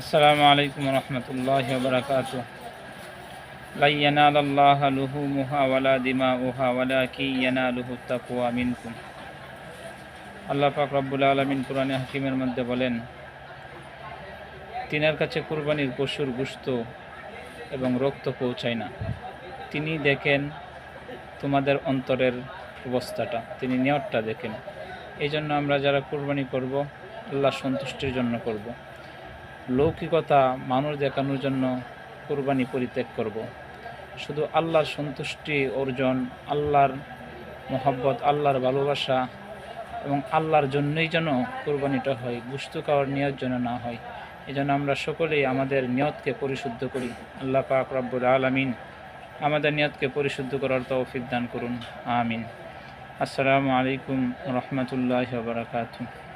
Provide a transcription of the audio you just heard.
আসসালামু আলাইকুম রহমতুল্লাহ বরকাত লাই ইয়ানাল দিমা লুহুমুহা ওয়ালা দিমাউহা ওয়ালাকিন ইয়ানালুহু তাকওয়া মিনকুম। আল্লাহ পাক রব্বুল আলমিন কোরআনে হাকিমের মধ্যে বলেন, তিনার কাছে কুরবানির পশুর গুস্ত এবং রক্ত পৌঁছায় না। তিনি দেখেন তোমাদের অন্তরের অবস্থাটা, তিনি নেওয়ারটা দেখেন। এই জন্য আমরা যারা কুরবানি করব, আল্লাহ সন্তুষ্টির জন্য করব। লৌকিকতা মানুষ দেখানোর জন্য কুরবানি পরিত্যাগ করব। শুধু আল্লাহর সন্তুষ্টি অর্জন, আল্লাহর মোহাব্বত, আল্লাহর ভালোবাসা এবং আল্লাহর জন্যই যেন কোরবানিটা হয় গুস্তু খাওয়ার নিয়ত যেন না হয়, এই জন্য আমরা সকলেই আমাদের নিয়তকে পরিশুদ্ধ করি। আল্লাহ পাক রব্বুল আলমিন আমাদের নিয়তকে পরিশুদ্ধ করার তৌফিক দান করুন। আমিন। আসসালামু আলাইকুম রহমতুল্লাহ বারকাতুহ।